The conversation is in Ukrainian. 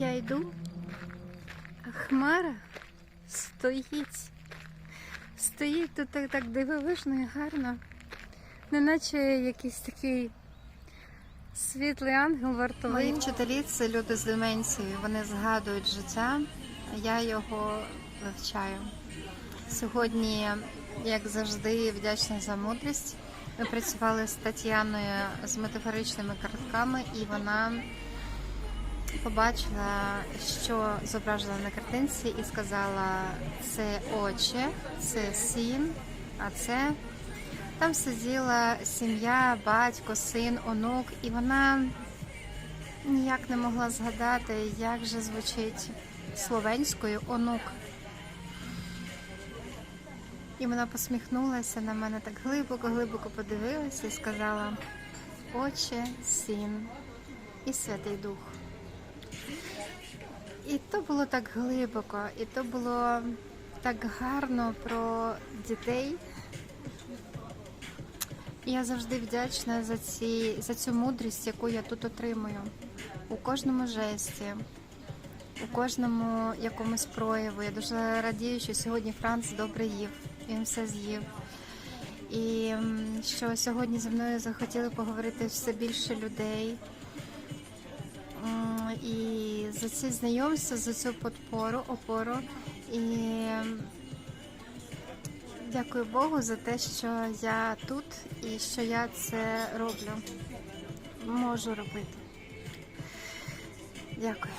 Я йду, а хмара стоїть. Стоїть тут так, так дивовижно і гарно. Неначе якийсь такий світлий ангел вартовий. Мої вчителі це люди з деменцією. Вони згадують життя, а я його вивчаю. Сьогодні, як завжди, вдячна за мудрість. Ми працювали з Тетяною з метафоричними картками, і вона побачила, що зображено на картинці, і сказала: це очі, це син, а це там сиділа сім'я, батько, син, онук, і вона ніяк не могла згадати, як же звучить словенською онук. І вона посміхнулася на мене так глибоко-глибоко подивилася і сказала: Отче, син і Святий Дух. І то було так глибоко, і то було так гарно про дітей. Я завжди вдячна за, ці, за цю мудрість, яку я тут отримую. У кожному жесті, у кожному якомусь прояву. Я дуже радію, що сьогодні Франц добре їв, він все з'їв. І що сьогодні зі мною захотіли поговорити все більше людей. І за ці знайомства, за цю подпору, опору. І дякую Богу за те, що я тут і що я це роблю. Можу робити. Дякую.